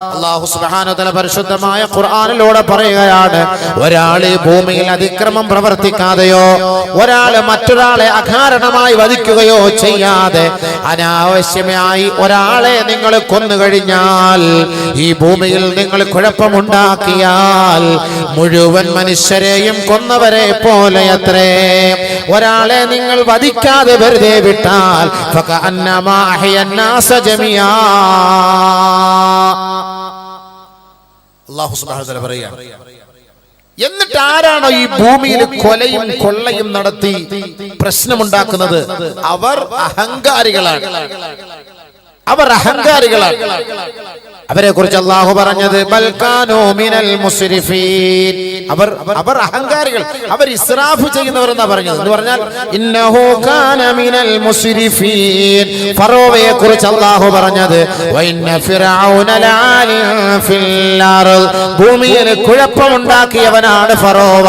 അള്ളാഹു സുബാനുതല പരിശുദ്ധമായ ഖുർആാനിലൂടെ പറയുകയാണ് ഒരാൾ ഭൂമിയിൽ അതിക്രമം പ്രവർത്തിക്കാതെയോ ഒരാൾ മറ്റൊരാളെ അകാരണമായി വധിക്കുകയോ ചെയ്യാതെ അനാവശ്യമായി ഒരാളെ നിങ്ങൾ കൊന്നു കഴിഞ്ഞാൽ ഈ ഭൂമിയിൽ നിങ്ങൾ കുഴപ്പമുണ്ടാക്കിയാൽ മുഴുവൻ മനുഷ്യരെയും കൊന്നവരെ പോലെ അത്രേ ഒരാളെ നിങ്ങൾ വധിക്കാതെ വെറുതെ വിട്ടാൽ അന്നമാ ജമിയാ. അള്ളാഹു സുബ്ഹാനഹു പറയാ എന്നിട്ട് ആരാണോ ഈ ഭൂമിയിൽ കൊലയും കൊള്ളയും നടത്തി പ്രശ്നമുണ്ടാക്കുന്നത്? അവർ അഹങ്കാരികളാണ്. അവർ അഹങ്കാരികളാണ്. അവരെ കുറിച്ച് അള്ളാഹു പറഞ്ഞത് മുസ്രിഫീൻ. അവർ അവർ അഹങ്കാരികൾ അവർ ഇസ്രാഫ് ചെയ്യുന്നവർ എന്നാ പറഞ്ഞത്. എന്ന് പറഞ്ഞാൽ ഇന്നഹു കാന മിനൽ മുസ്രിഫീൻ. ഫറോവയെ കുറിച്ച് അള്ളാഹു പറഞ്ഞത് ഫിറഔന ഫിൽ ഭൂമിയിൽ കുഴപ്പമുണ്ടാക്കിയവനാണ് ഫറോവ.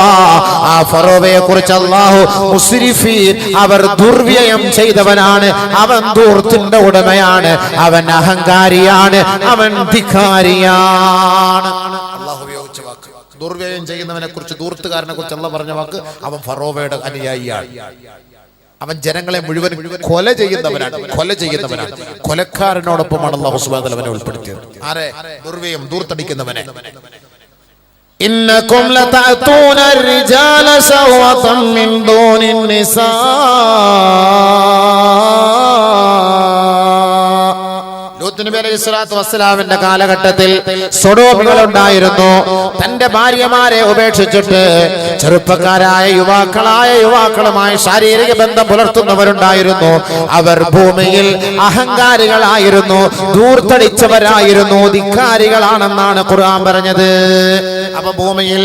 ആ ഫറോവയെ കുറിച്ച് അള്ളാഹു മുസ്രിഫീൻ അവർ ദുർവ്യയം ചെയ്തവനാണ്. അവൻ ദൂർത്തിന്റെ ഉടമയാണ്. അവൻ അഹങ്കാരിയാണ്. അവൻ ധിക്കാരിയാണ് അള്ളാഹു ഉപയോഗിച്ച വാക്ക് ദുർവ്യയം ചെയ്യുന്നവനെ കുറിച്ച് ദൂർത്തുകാരനെ കുറിച്ച് അല്ല പറഞ്ഞ വാക്ക് അവൻ ഫറോവയുടെ അനുയായിയാണ് അവൻ ജനങ്ങളെ മുഴുവൻ കൊല ചെയ്യുന്നവനാണ് കൊല ചെയ്യുന്നവനാണ് കൊലക്കാരനോടൊപ്പമാണ് അള്ളാഹു സുബാദ് അവനെ ഉൾപ്പെടുത്തിയത് ആരെ ദുർവ്യയം ദൂർത്തടിക്കുന്നവനെ إنكم لتأتون الرجال شهوة من دون النساء ലൂത്ത് നബി അലൈഹി സ്വലാത്തു വസ്സലാമിന്റെ കാലഘട്ടത്തിൽ സൊഡോമികൾ ഉണ്ടായിരുന്നു തന്റെ ഭാര്യമാരെ ഉപേക്ഷിച്ചിട്ട് ചെറുപ്പക്കാരായ യുവാക്കളായ യുവാക്കളുമായി ശാരീരിക ബന്ധം പുലർത്തുന്നവരുണ്ടായിരുന്നു. അവർ ഭൂമിയിൽ അഹങ്കാരികളായിരുന്നു ദൂർത്തടിച്ചവരായിരുന്നു ധിക്കാരികളാണെന്നാണ് ഖുർആൻ പറഞ്ഞത്. അപ്പൊ ഭൂമിയിൽ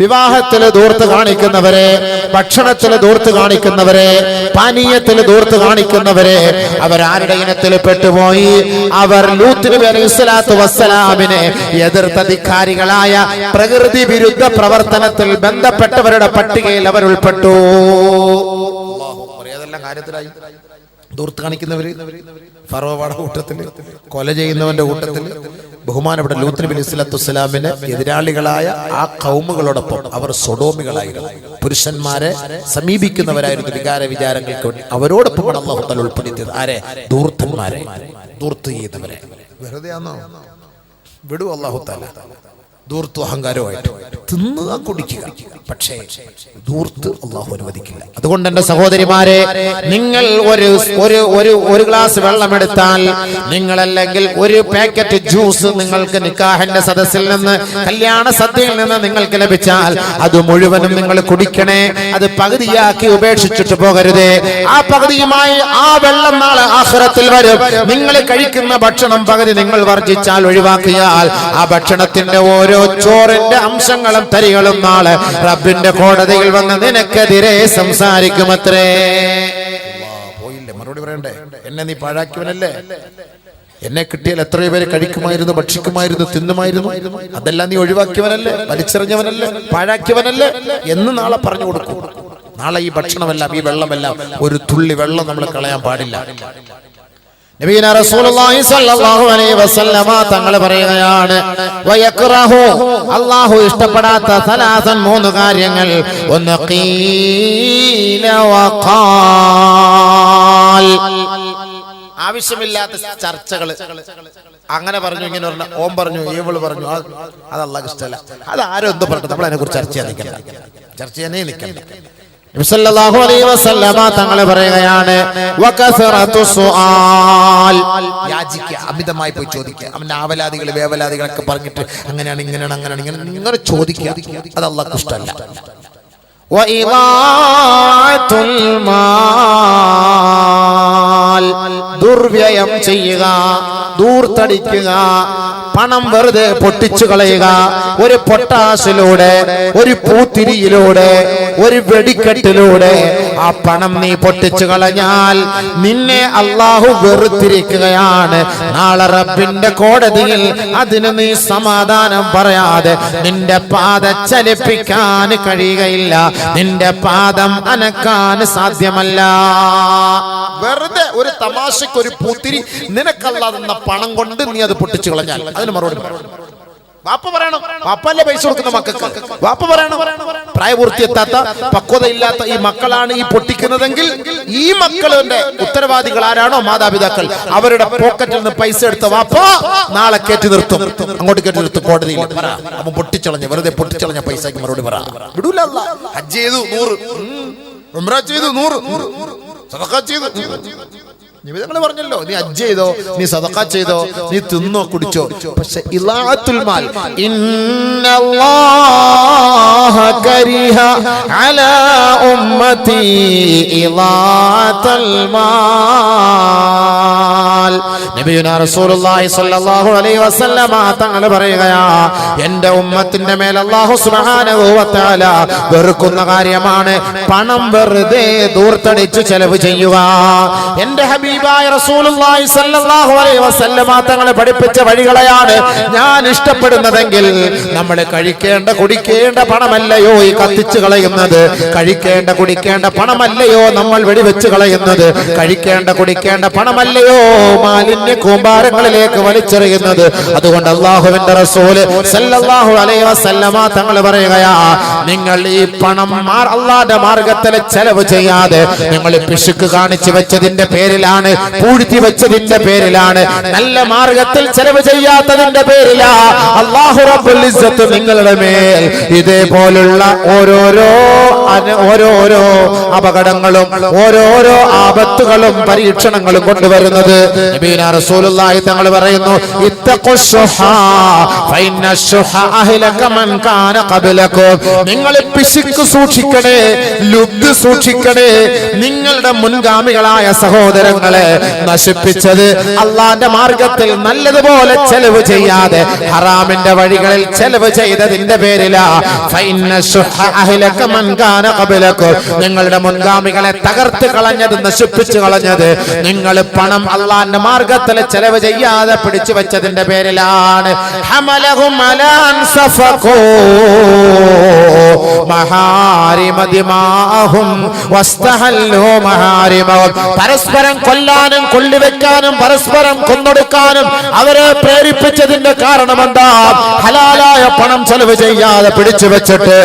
വിവാഹത്തിൽ ദൂർത്ത് കാണിക്കുന്നവരെ ഭക്ഷണത്തിൽ ദൂർത്ത് കാണിക്കുന്നവരെ പാനീയത്തിൽ ദൂർത്ത് കാണിക്കുന്നവരെ അവരാരുടെ ഇനത്തിൽ പെട്ടുപോയി? അവർ വസ്സലാമിനെ എതിർത്ത ധിക്കാരികളായ പ്രകൃതി വിരുദ്ധ പ്രവർത്തനത്തിൽ ബന്ധപ്പെട്ടവരുടെ പട്ടികയിൽ അവർ ഉൾപ്പെട്ടു. കാര്യത്തിലായി. ദൂർത്ത് കാണിക്കുന്നവര് ഫറോവാട കൂട്ടത്തിൽ കൊല ചെയ്യുന്നവന്റെ കൂട്ടത്തിൽ ബഹുമാനപ്പെട്ട ലൂത്ത് നബി അലൈഹി സ്വലാത്തു വസ്സലാമിന് എതിരാളികളായ ആ കൗമുകളോടൊപ്പം അവർ സൊഡോമികളായിരുന്നു. പുരുഷന്മാരെ സമീപിക്കുന്നവരായിരുന്നു വികാര വിചാരങ്ങൾക്ക് വേണ്ടി. അവരോടൊപ്പമാണ് അള്ളാഹു തല ഉൾപ്പെടുത്തിയത്. ആരെ? ദൂർത്തന്മാരെ ദൂർത്ത് ചെയ്യുന്നവരെ വെറുതെ ആണോ വിടൂ അള്ളാഹു താല ദൂർത്തു അഹങ്കാരമായിട്ട് തിന്നുക കുടിക്കുക. പക്ഷേ ദൂർത്ത് അള്ളാഹു അനുവദിക്കില്ല. അതുകൊണ്ട് എന്റെ സഹോദരിമാരെ നിങ്ങൾ ഒരു ഒരു ഒരു ഒരു ഗ്ലാസ് വെള്ളം എടുത്താൽ നിങ്ങൾ അല്ലെങ്കിൽ ഒരു പാക്കറ്റ് ജ്യൂസ് നിങ്ങൾക്ക് നിക്കാഹിന്റെ സദസ്സിൽ നിന്ന് കല്യാണ സദ്യയിൽ നിന്ന് നിങ്ങൾക്ക് ലഭിച്ചാൽ അത് മുഴുവനും നിങ്ങൾ കുടിക്കണേ അത് പകുതിയാക്കി ഉപേക്ഷിച്ചിട്ട് പോകരുതേ. ആ പകുതിയുമായി ആ വെള്ളം നാളെ ആഹ്റത്തിൽ വരും. നിങ്ങൾ കഴിക്കുന്ന ഭക്ഷണം പകുതി നിങ്ങൾ വർജിച്ചാൽ ഒഴിവാക്കിയാൽ ആ ഭക്ഷണത്തിന്റെ ഓരോ ചോറിന്റെ അംശങ്ങളും തരികളും നാളെ റബ്ബിന്റെ കോടതിയിൽ വന്ന് നിനക്കെതിരെ സംസാരിക്കുമത്രേ. പോയില്ലേ? മറുപടി പറയണ്ടേ? എന്നെ നീ പാഴാക്കിയവനല്ലേ? എന്നെ കിട്ടിയാൽ എത്രയോ പേര് കഴിക്കുമായിരുന്നു ഭക്ഷിക്കുമായിരുന്നു തിന്നുമായിരുന്നു. അതെല്ലാം നീ ഒഴിവാക്കിയവനല്ലേ? വലിച്ചെറിഞ്ഞവനല്ലേ? പാഴാക്കിയവനല്ലേ? എന്ന് നാളെ പറഞ്ഞു കൊടുക്കും. നാളെ ഈ ഭക്ഷണമെല്ലാം ഈ വെള്ളമെല്ലാം ഒരു തുള്ളി വെള്ളം നമ്മൾ കളയാൻ പാടില്ല. നബീന റസൂലുള്ളാഹി സ്വല്ലല്ലാഹു അലൈഹി വസല്ലമ തങ്ങൾ പറയുകയാണ് വയക്റഹു. അല്ലാഹു ഇഷ്ടപ്പെടാത്ത സലാസൻ മൂന്ന് കാര്യങ്ങൾ. ഒന്ന് ഖീല വഖാൽ ആവശ്യമില്ലാത്ത ചർച്ചകൾ അങ്ങനെ പറഞ്ഞു ഇങ്ങനെ പറഞ്ഞു ഓം പറഞ്ഞു ഏവൾ പറഞ്ഞു അതല്ല അത് ഇഷ്ടമല്ല അത് ആരും എന്ത് പറഞ്ഞു നമ്മൾ അതിനെ കുറിച്ച് ചർച്ച ചെയ്യാൻ നിൽക്കണം ചർച്ച ചെയ്യാനേ നിൽക്കണ്ട. നബിസല്ലല്ലാഹു അലൈഹി വസല്ലമ തങ്ങൾ പറയുകയാണ് അമിതമായി പോയി ചോദിക്കുക അവന്റെ ആവലാദികൾ വേവലാദികളൊക്കെ പറഞ്ഞിട്ട് അങ്ങനെയാണ് ഇങ്ങനെയാണ് അങ്ങനെയാണ് ഇങ്ങനെ ഇങ്ങനെ ചോദിക്കുക അത് അള്ളാഹ്ക്ക് ഇഷ്ടമല്ല. വഇദാഅത്തുൽ മാൽ ദുർവ്യയം ചെയ്യുക ദൂർത്തടിക്കുക പണം വെറുതെ പൊട്ടിച്ചു കളയുക ഒരു പൊട്ടാസിലൂടെ ഒരു പൂത്തിരിയിലൂടെ ഒരു വെടിക്കെട്ടിലൂടെ ആ പണം നീ പൊട്ടിച്ചു കളഞ്ഞാൽ നിന്നെ അള്ളാഹു വെറുത്തിരിക്കുകയാണ്. നാളെ റബ്ബിന്റെ കോടതിയിൽ അതിന് നീ സമാധാനം പറയാതെ നിന്റെ പാത ചലിപ്പിക്കാൻ കഴിയുകയില്ല. നിന്റെ പാദം അനക്കാൻ സാധ്യമല്ല. വെറുതെ ഒരു ഒരു പൂത്തിരി നിനക്കല്ലാതെന്ന പണം കൊണ്ട് നീ അത് പൊട്ടിച്ചു കളഞ്ഞാൽ അതിന് മറുപടി വാപ്പ പറയണം. വാപ്പല്ലേ പൈസ കൊടുക്കുന്ന മക്കൾക്ക്? വാപ്പ പറയണം. പ്രായപൂർത്തി എത്താത്ത പക്വതയില്ലാത്ത ഈ മക്കളാണ് ഈ പൊട്ടിക്കുന്നതെങ്കിൽ ഈ മക്കളുടെ ഉത്തരവാദികൾ ആരാണോ? മാതാപിതാക്കൾ. അവരുടെ പോക്കറ്റിൽ നിന്ന് പൈസ എടുത്ത വാപ്പ നാളെ കയറ്റി നിർത്തും. അങ്ങോട്ട് കയറ്റി നിർത്തും. കോടതിയിൽ. അവൻ പൊട്ടിച്ചളഞ്ഞ വെറുതെ പൊട്ടിച്ചളഞ്ഞ പൈസക്ക് മറുപടി പറ. വിടൂല. ഹജ്ജ് ചെയ്തു നൂറ്. ഉംറ ചെയ്തു നൂറ്. ചെയ്തു. നിമിതങ്ങൾ പറഞ്ഞല്ലോ നീ അജ്ജ് ചെയ്തോ നീ സദക്ക ചെയ്തോ നീ തിന്നോ കുടിച്ചോ. പക്ഷെ ഇലാത്തുൽ മാൽ ഇന്നല്ലാഹ കരിഹ അലാ ഉമ്മതി ഇലാത്തുൽ മാൽ നബിയുനാ റസൂലുള്ളാഹി സ്വല്ലല്ലാഹു അലൈഹി വസല്ലമ തങ്ങൾ പറയുകയാ എന്റെ ഉമ്മത്തിന്റെ മേൽ അല്ലാഹു സുബ്ഹാനഹു വ വെറുക്കുന്ന കാര്യമാണ് പണം വെറുതെ ദൂർത്തടിച്ച് ചെലവ് ചെയ്യുക. എന്റെ ഹബീബായ റസൂലുള്ളാഹി സ്വല്ലല്ലാഹു അലൈഹി വസല്ലമ തങ്ങൾ പഠിപ്പിച്ച വഴികളെയാണ് ഞാൻ ഇഷ്ടപ്പെടുന്നതെങ്കിൽ നമ്മൾ കഴിക്കേണ്ട കുടിക്കേണ്ട പണമല്ലയോ ഈ കത്തിച്ചു കളയുന്നത്? കഴിക്കേണ്ട കുടിക്കേണ്ട പണമല്ലയോ നമ്മൾ വെടിവെച്ച് കളയുന്നത്? കഴിക്കേണ്ട കുടിക്കേണ്ട പണമല്ലയോ മാലിന്യ കൂമ്പാരങ്ങളിലേക്ക് വലിച്ചെറിയുന്നത്. അതുകൊണ്ട് അള്ളാഹുവിന്റെ റസൂൽ സല്ലല്ലാഹു അലൈഹി വസല്ലമ തങ്ങൾ പറയുകയാ നിങ്ങൾ ഈ പണം അള്ളാന്റെ മാർഗത്തിൽ ചെലവ് ചെയ്യാതെ നിങ്ങൾ പിശുക്ക് കാണിച്ചു വെച്ചതിന്റെ പേരിലാണ് പൂഴ്ത്തി വെച്ചതിന്റെ പേരിലാണ് നല്ല മാർഗത്തിൽ ചെലവ് ചെയ്യാത്തതിന്റെ പേരിലാ അള്ളാഹു റബ്ബുൽ ഇസ്സത്ത് നിങ്ങളുടെ മേൽ ഇതേപോലുള്ള ഓരോരോ ഓരോരോ അപകടങ്ങളും ഓരോരോ ആപത്തുകളും പരീക്ഷണങ്ങളും കൊണ്ടുവരുന്നത് തങ്ങൾ പറയുന്നു നിങ്ങൾ പിശുക്ക് സൂക്ഷിക്കണേ ലുബ്ദ് സൂക്ഷിക്കണേ നിങ്ങളുടെ മുൻഗാമികളായ സഹോദരങ്ങളെ നശിപ്പിച്ചത് അള്ളാന്റെ മാർഗത്തിൽ നല്ലതുപോലെ ചെലവ് ചെയ്യാതെ ഹറാമിന്റെ വഴികളിൽ ചെലവ് ചെയ്തതിന്റെ പേരിലാ നിങ്ങളുടെ മുൻഗാമികളെ തകർത്ത് കളഞ്ഞത് നശിപ്പിച്ചു കളഞ്ഞത് നിങ്ങൾ പണം അള്ളാന്റെ മാർഗത്തിൽ ചെലവ് ചെയ്യാതെ പിടിച്ചു വെച്ചതിന്റെ പേരിലാണ്. പരസ്പരം കൊല്ലാനും കൊള്ളിവെക്കാനും പരസ്പരം കൊന്നൊടുക്കാനും അവരെ പ്രേരിപ്പിച്ചതിന്റെ കാരണം എന്താ ഹലാലായ പണം ചെലവ് ചെയ്യാതെ പിടിച്ചു വെച്ചിട്ട്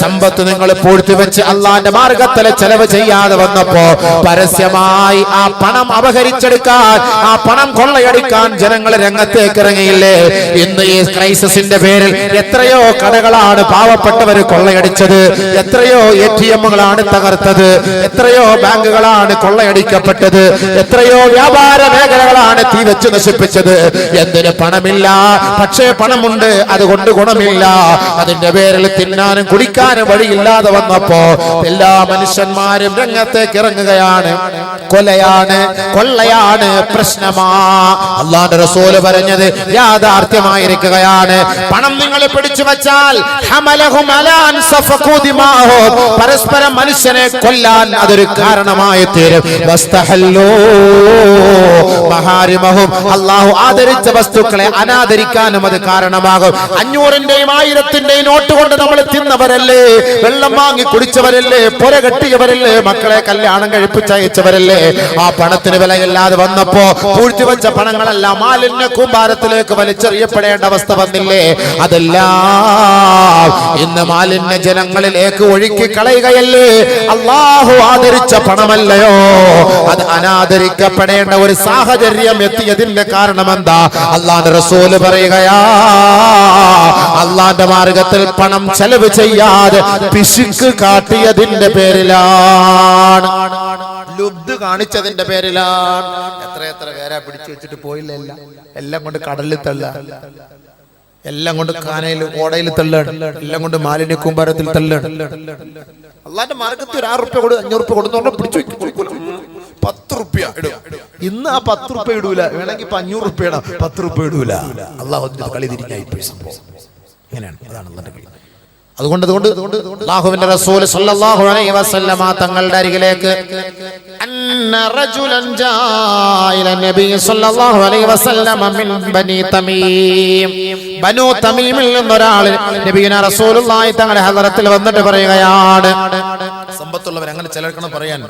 സമ്പത്ത് നിങ്ങൾ പൂഴ്ത്തി വെച്ച് അള്ളാന്റെ മാർഗത്തിലെ ചെലവ് ചെയ്യാതെ വന്നപ്പോ പരസ്യമായി ആ പണം അപഹരിച്ചെടുക്കാൻ ആ പണം കൊള്ളയടിക്കാൻ ജനങ്ങൾ രംഗത്തേക്ക് ഇറങ്ങിയില്ലേ ഇന്ന് ഈ ക്രൈസിന്റെ പേരിൽ എത്രയോ കടകളാണ് പാവപ്പെട്ടവർ കൊള്ളയടിച്ചത്. എത്രയോ എ ടി എമ്മുകളാണ് തകർത്തത്. എത്രയോ ബാങ്കുകളാണ് കൊള്ളയടിക്കപ്പെട്ടത്. എത്രയോ വ്യാപാര മേഖലകളാണ് തീ വെച്ച് നശിപ്പിച്ചത്. എന്തിന് പണമില്ല? പക്ഷേ പണമുണ്ട്. അതുകൊണ്ട് ഗുണമില്ല. അതിന്റെ പേരിൽ തിന്നാനും കുടിക്കാനും വഴിയില്ലാതെ വന്നപ്പോ എല്ലാ മനുഷ്യന്മാരും രംഗത്തേക്ക് ഇറങ്ങുകയാണ് കൊലയാണ് കൊള്ളയാണ് പ്രശ്നമാ. അള്ളാന്റെ റസൂൽ പറഞ്ഞത് യാഥാർത്ഥ്യമായിരിക്കുകയാണ്. പണം നിങ്ങൾ പിടിച്ചു വെച്ചാൽ പരസ്പരം മനുഷ്യനെ കൊല്ലാൻ അതൊരു കാരണമായി തീരും. അള്ളാഹു ആദരിച്ച വസ്തുക്കളെ അനാദരിക്കാനും അത് കാരണമാകും. അഞ്ഞൂറിന്റെയും ആയിരത്തിന്റെയും നോട്ട് കൊണ്ട് നമ്മൾ തിന്നവരല്ലേ? വെള്ളം വാങ്ങി കുടിച്ചവരല്ലേ? പുര കെട്ടിയവരല്ലേ? മക്കളെ കല്യാണം കഴിപ്പിച്ചയച്ചവരല്ലേ? ആ പണത്തിന് വിലയില്ലാതെ വന്നപ്പോ പൂഴ്ത്തിവെച്ച പണങ്ങളെല്ലാം മാലിന്യ കൂമ്പാരത്തിലേക്ക് വലിച്ചെറിയപ്പെടേണ്ട അവസ്ഥ വന്നില്ലേ? അതെല്ലാം ഇന്ന് മാലിന്യ ജനങ്ങളിലേക്ക് ഒഴുക്കി കളയുകയല്ലേ അള്ളാഹു ആദരിച്ച പണമല്ലയോ? അത് അനാദരിക്കപ്പെടേണ്ട ഒരു സാഹചര്യം എത്തിയതിന്റെ കാരണം എന്താ അള്ളാന്റെ റസൂൽ പറയുകയാ അള്ളാന്റെ മാർഗത്തിൽ പണം ചെലവ് ചെയ്യാതെ പിശുക്ക് കാട്ടിയതിന്റെ പേരിലാണ്. ലുബ്ധ് കാണിച്ചതിന്റെ പേരിലാണ്. എത്ര എത്ര പേരാ പിടിച്ചു വെച്ചിട്ട് പോയില്ല എല്ലാം കൊണ്ട് കടലിൽ തള്ള. എല്ലാം കൊണ്ട് കാനയിൽ ഓടയിൽ തള്ളാണ് എല്ലാം കൊണ്ട് മാലിന്യ കൂമ്പാരത്തിൽ തള്ളാണ് അള്ളാന്റെ മാർഗത്തിൽ ഒരു ആറ് റുപ്യ കൊടു അഞ്ഞൂറ് റുപ്യ കൊടുത്തോണ്ട് പിടിച്ചു. പത്ത് റുപ്യ ഇന്ന് ആ പത്ത് റുപ്യ ഇടൂല. വേണമെങ്കിൽ ഇപ്പൊ അഞ്ഞൂറ് റുപ്യ ഇടാം. പത്ത് റുപ്യ ഇടൂല. അള്ളാഹു കളി തിരിഞ്ഞായി ഇങ്ങനെയാണ്. അതാണ് കളി. അതുകൊണ്ട് അതുകൊണ്ട് അള്ളാഹുവിന്റെ റസൂൽ സല്ലല്ലാഹു അലൈഹി വസല്ലമ തങ്ങളുടെ അരികിലേക്ക് അന്ന റജുലൻ ജാ ഇല നബി സല്ലല്ലാഹു അലൈഹി വസല്ലമ മിൻ ബനി തമീം ബനു തമീമിൽ നിന്നൊരാൾ നബിയുന റസൂലുള്ളാഹി തങ്ങളുടെ ഹദറത്തിൽ വന്നിട്ട് പറയുകയാണ്. സമ്പത്തുള്ളവർ അങ്ങനെ ചിലർക്കണം പറയാൻ.